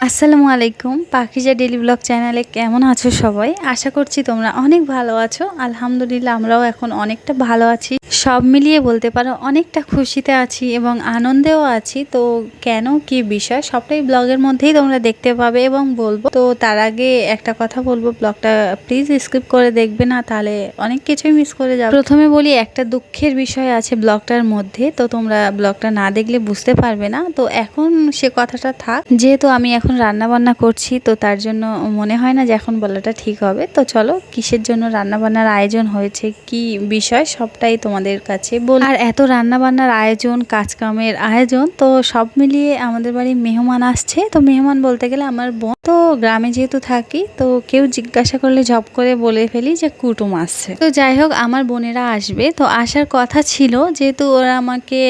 আসসালামু আলাইকুম, Pakiza daily blog চ্যানেলে কেমন আছো সবাই? আশা করছি তোমরা অনেক ভালো আছো। আলহামদুলিল্লাহ আমরাও এখন অনেকটা ভালো আছি। সব মিলিয়ে বলতে পারো অনেকটা খুশিতে আছি এবং আনন্দেও আছি। তো কেন, কি বিষয়, সবটাই ব্লগের মধ্যেই তোমরা দেখতে পাবে এবং বলব। তো তার আগে একটা কথা বলব, ব্লগটা প্লিজ স্কিপ করে দেখবে না, তাহলে অনেক কিছুই মিস করে যাবে। প্রথমে বলি, একটা দুঃখের বিষয় আছে ব্লগটার মধ্যে, তো তোমরা ব্লগটা না দেখলে বুঝতে পারবে না। তো এখন সে কথাটা থাক, যেহেতু আমি এখন রান্না বান্না করছি, তো তার জন্য মনে হয় না যে এখন বলাটা ঠিক হবে। তো চলো, কিসের জন্য রান্না বান্নার আয়োজন হয়েছে, কি বিষয়, সবটাই তোমাদের কাছে বল। আর এত রান্না বান্নার আয়োজন, কাজকামের আয়োজন, তো সব মিলিয়ে আমাদের বাড়ি মেহমান আসছে। তো মেহমান বলতে গেলে আমার বোন। তো গ্রামে যেহেতু থাকি, তো কেউ জিজ্ঞাসা করলে জব করে বলে ফেলি যে কুটুম আসছে। তো যাই হোক, আমার বোনেরা আসবে। তো আসার কথা ছিল, যেহেতু ওরা আমাকে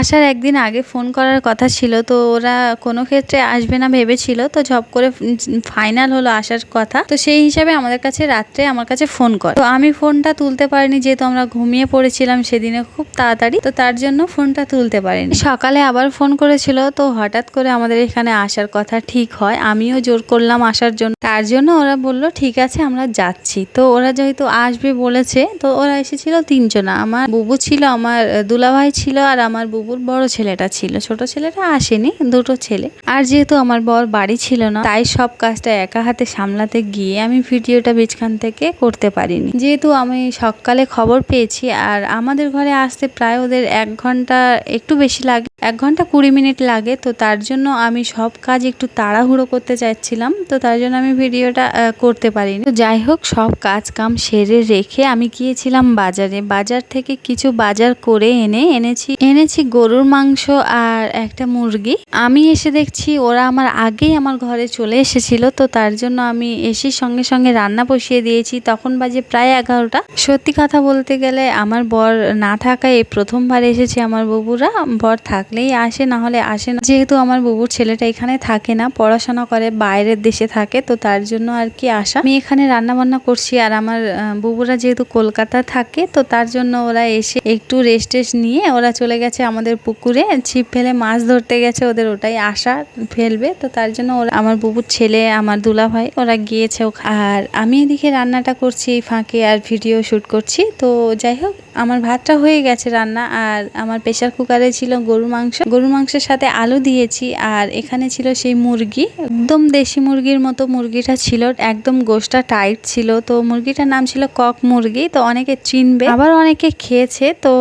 আসার একদিন আগে ফোন করার কথা ছিল, তো ওরা কোনো ক্ষেত্রে আসবে না ভেবেছিল, তো ঝপ করে ফাইনাল হলো আসার কথা। তো সেই হিসাবে আমাদের কাছে রাত্রে আমার কাছে ফোন করে। তো আমি ফোনটা তুলতে পারিনি, যেহেতু আমরা ঘুমিয়ে পড়েছিলাম সেদিনে খুব তাড়াতাড়ি, তো তার জন্য ফোনটা তুলতে পারিনি। সকালে আবার ফোন করেছিল, তো হঠাৎ করে আমাদের এখানে আসার কথা ঠিক হয়, আমিও জোর করলাম আসার জন্য। তার জন্য ওরা বলল, ঠিক আছে, আমরা যাচ্ছি। তো ওরা যেহেতু আসবে বলেছে, তো ওরা এসেছিল তিনজনা। আমার বুবু ছিল, আমার দুলাভাই ছিল আর আমার বুবুর বড় ছেলেটা ছিল। ছোট ছেলেটা আসেনি, দুটো ছেলে। আর যেহেতু আমার বর বাড়ি ছিল না, তাই সব কাজটা একা হাতে সামলাতে গিয়ে আমি ভিডিওটা বিছখান থেকে করতে পারিনি। যেহেতু আমি সকালে খবর পেয়েছি আর আমাদের ঘরে আসতে প্রায় ওদের এক ঘণ্টা একটু বেশি লাগে, এক ঘণ্টা কুড়ি মিনিট লাগে, তো তার জন্য আমি সব কাজ একটু তাড়াহুড়ো করতে চাচ্ছিলাম তো তার জন্য আমি ভিডিওটা করতে পারিনি। যাই হোক, সব কাজ কাম সেরে রেখে আমি গিয়েছিলাম বাজারে। বাজার থেকে কিছু বাজার করে এনে এনেছি। এনেছি গরুর মাংস আর একটা মুরগি। আমি এসে দেখছি ওরা আমার আগেই আমার ঘরে চলে এসেছিল, তো তার জন্য আমি এসে সঙ্গে সঙ্গে রান্না বসিয়ে দিয়েছি। তখন বাজে প্রায় এগারোটা। সত্যি কথা বলতে গেলে আমার বর না থাকায় প্রথমবার এসেছে আমার বুবুরা। বর থাকলেই আসে, না হলে আসে না। যেহেতু আমার বুবুর ছেলেটা এখানে থাকে না, পড়াশোনা করে বাইরের দেশে থাকে, তো তার জন্য আর কি আসা আমি এখানে রান্না বান্না করছি আর আমার বুবুরা যেহেতু কলকাতা থাকে, তো তার জন্য ওরা এসে একটু রেস্ট টেস্ট নিয়ে ওরা চলে গেছে আমাদের পুকুরে, ছিপ ফেলে মাছ ধরতে গেছে, ওদের ওটাই আশা, ফেলবে। তো তার জন্য ওরা, আমার বুবুর ছেলে, আমার দুলা ভাই ওরা গিয়েছে আর আমি এদিকে রান্নাটা করছি ফাঁকে আর ভিডিও শুট করছি। তো যাই হোক, আমার ভাতটা হয়ে গেছে রান্না, আর আমার প্রেশার কুকারে ছিল গরুর মাংস। গরুর মাংসের সাথে আলু দিয়েছি, আর এখানে ছিল সেই মুরগি, একদম দেশি মুরগির মতো মুরগিটা ছিল, একদম গোশটা টাইট ছিল। তো মুরগিটার নাম ছিল কক মুরগি, তো অনেকে চিনবে। আবার অনেকে খেয়েছে, তো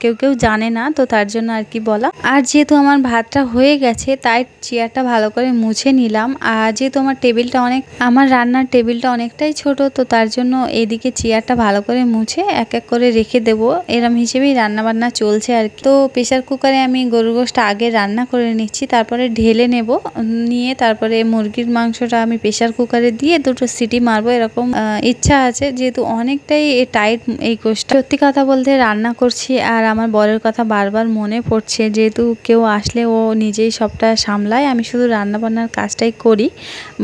কেউ কেউ জানে না, তো তার জন্য আর কি বলা। আর যেহেতু আমার ভাতটা হয়ে গেছে, তাই চেয়ারটা ভালো করে মুছে নিলাম। আর যেহেতু আমার টেবিলটা অনেক, আমার রান্নার টেবিলটা অনেকটাই ছোট, তো তার জন্য এদিকে চেয়ারটা ভালো করে মুছে এক এক করে রেখে দেবো। এরম হিসেবেই রান্না বান্না চলছে আর কি। তো প্রেশার কুকারে আমি গরুর গোশটা আগে রান্না করে নিচ্ছি, তারপরে ঢেলে নেব। নিয়ে তারপরে মুরগির মাংসটা আমি প্রেশার কুকারে দিয়ে দুটো সিটি মারবো, এরকম ইচ্ছা আছে। যেহেতু অনেকটাই টাইট এই গোশটা সত্যি কথা বলতে রান্না করছি আর আমার বরের কথা বারবার মনে পড়ছে। যেহেতু কেউ আসলে ও নিজেই সবটা সামলায়, আমি শুধু রান্না বান্নার কাজটাই করি,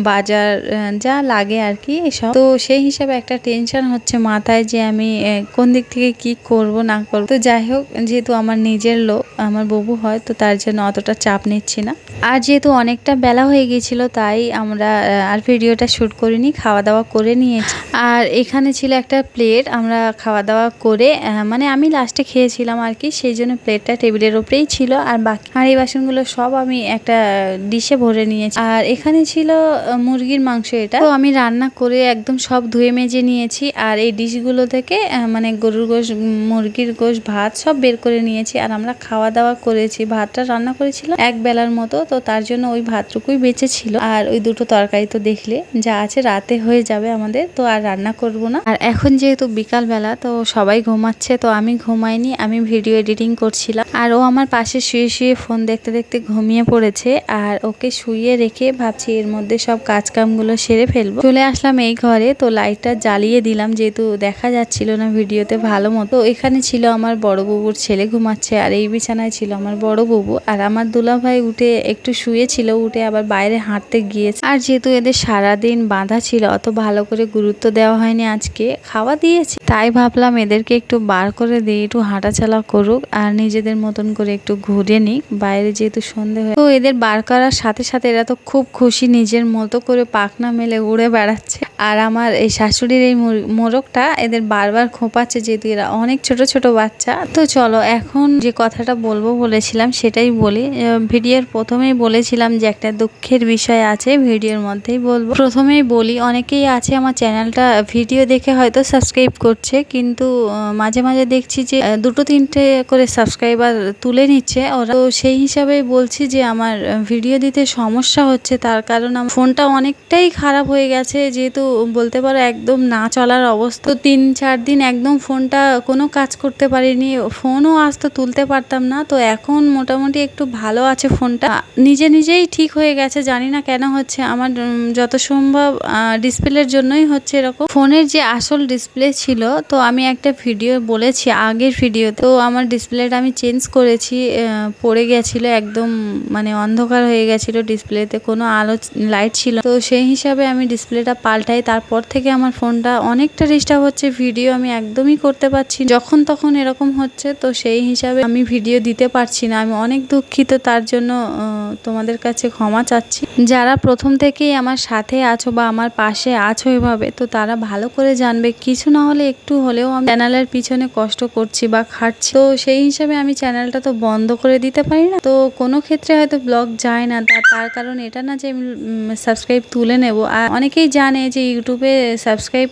বাজার যা লাগে আর কি এসব। তো সেই হিসাবে একটা টেনশন হচ্ছে মাথায় যে আমি কোন দিক থেকে কি করব, না করব। তো যাই হোক, যেহেতু আমার নিজের লোক, আমার ববু হয়, তো তার জন্য অতটা চাপ নিচ্ছি না। আর যেহেতু অনেকটা বেলা হয়ে গিয়েছিল, তাই আমরা আর আর ভিডিওটা শ্যুট করিনি খাওয়া দাওয়া করে নিয়েছি। আর এখানে ছিল একটা প্লেট, আমরা খাওয়া দাওয়া করে মানে আমি লাস্টে খেয়েছিলাম আর কি, সেই জন্য প্লেটটা টেবিলের উপরেই ছিল। আর বাকি আর এই বাসনগুলো সব আমি একটা ডিশে ভরে নিয়েছি। আর এখানে ছিল মুরগির মাংস এটা। তো আমি রান্না করে একদম সব ধুয়ে মেজে নিয়েছি। আর এই ডিশগুলো থেকে মানে গরুর গোশ, মুরগির গোশ, ভাত সব বের করে নিয়েছি। আর আমরা খাওয়া দাওয়া করেছি, ভাতটা রান্না করেছিলাম এক বেলার মতো, তো তার জন্য ওই ভাতটুকুই বেঁচে ছিল। আর ওই দুটো তরকারি তো দেখলে যা আছে রাতে হয়ে যাবে আমাদের, তো আর রান্না করব না। আর এখন যেহেতু বিকাল বেলা তো সবাই ঘুমাচ্ছে, তো আমি ঘুমাইনি, আমি ভিডিও এডিটিং করছিলাম। আর ও আমার পাশে শুয়ে শুয়ে ফোন দেখতে দেখতে ঘুমিয়ে পড়েছে, আর ওকে শুয়ে রেখে ভাবছি এর মধ্যে সব কাজ কামগুলো সেরে ফেলব। চলে আসলাম এই ঘরে, তো লাইটটা জ্বালিয়ে দিলাম, যেহেতু দেখা যাচ্ছিল না ভিডিওতে ভালো মতো। এখানে ছিল আমার বড় বুবুর ছেলে ঘুমাচ্ছে, আর এই বিছানায় ছিল আমার বড় বুবু। আর আমার দুলা ভাই উঠে একটু শুয়েছিল, উঠে আবার বাইরে হাঁটতে গিয়েছে। আর যেহেতু এদের সারা সারাদিন বাঁধা ছিল, অত ভালো করে গুরুত্ব দেওয়া হয়নি আজকে। খাওয়া দিয়েছি। তাই ভাবলাম এদেরকে একটু বার করে দিই, একটু হাঁটাচলা করুক আর নিজেদের মতন করে একটু ঘুরে নিক। বাইরে যেহেতু সন্ধে হয় তো এদের বার করার সাথে সাথে এরা তো খুব খুশি, নিজের মতো করে পাখনা মেলে উড়ে বেড়াচ্ছে। আর আমার এই শাশুড়ির এই মোর- মোরগটা এদের বারবার খোঁপাচ্ছে, যেহেতু এরা অনেক ছোট ছোট বাচ্চা। তো চলো, এখন যে কথাটা বলব বলেছিলাম সেটাই বলি। ভিডিওর প্রথমেই বলেছিলাম যে একটা দুঃখের বিষয় আছে, ভিডিওর মধ্যেই বলব। প্রথমেই বলি, অনেকেই আছে আমার চ্যানেলটা, ভিডিও দেখে হয়তো সাবস্ক্রাইব করছে, কিন্তু মাঝে মাঝে দেখছি যে দুটো তিনটে করে সাবস্ক্রাইবার তুলে নিচ্ছে। ওরা তো সেই হিসাবে বলছি যে, আমার ভিডিও দিতে সমস্যা হচ্ছে, তার কারণ আমার ফোনটা অনেকটাই খারাপ হয়ে গেছে, যেহেতু বলতে পারো একদম না চলার অবস্থা। তিন চার দিন একদম ফোনটা কোনো কাজ করতে পারিনি, ফোনও আজ তো তুলতে পারতাম না, তো এখন মোটামুটি একটু ভালো আছে ফোনটা। নিজে নিজেই ঠিক হয়ে গেছে, জানি না কেন হচ্ছে, আমার যত সম্ভব ডিসপ্লের জন্যই হচ্ছে এরকম। ফোনের যে আসল ডিসপ্লে ছিল, তো আমি একটা ভিডিও বলেছি আগের ভিডিও তো আমার ডিসপ্লেটা আমি চেঞ্জ করেছি পড়ে গেছিল, একদম মানে অন্ধকার হয়ে গেছিল ডিসপ্লেতে কোনো আলো লাইট ছিল তো সেই হিসাবে আমি ডিসপ্লেটা পাল্টাই, তারপর থেকে আমার ফোনটা অনেকটা ডিস্টার্ব হচ্ছে ভিডিও আমি একদমই করতে পারছি যখন তখন এরকম হচ্ছে, তো সেই হিসাবে আমি ভিডিও দিতে পারছি না। আমি অনেক দুঃখিত, তার জন্য তোমাদের কাছে ক্ষমা চাচ্ছি। যারা প্রথম থেকেই আমার সাথে আছো বা আমার পাশে আছো এভাবে, তো তারা ভালো করে জানবে। কিছু না হলে একটু হলেও আমি চ্যানেলের পিছনে কষ্ট করছি বা খাটছি। তো সেই হিসাবে আমি চ্যানেলটা তো বন্ধ করে দিতে পারি না। তো কোনো ক্ষেত্রে হয়তো ব্লগ যায় না তার কারণ এটা না যে আমি সাবস্ক্রাইব তুলে নেব। আর অনেকেই জানে যে ইউটিউবে সাবস্ক্রাইব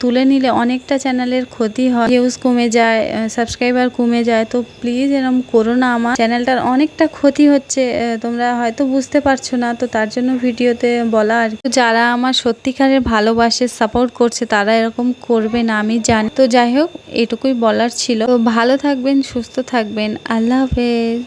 তুলে নিলে অনেকটা চ্যানেলের ক্ষতি হয়। ভিউজ কমে যায় সাবস্ক্রাইবার কমে যায়। তো প্লিজ এরকম করো না আমার। চ্যানেলটার অনেকটা ক্ষতি হচ্ছে তোমরা হয়তো বুঝতে পারছ না, তো তার জন্য ভিডিওতে বলা আর যারা আমার সত্যিকারের ভালোবাসে সাপোর্ট করছে, তারা এরকম করবে না, আমি জানি। তো যাই হোক, এটুকুই বলার ছিল। তো ভালো থাকবেন, সুস্থ থাকবেন। আল্লাহ হাফেজ।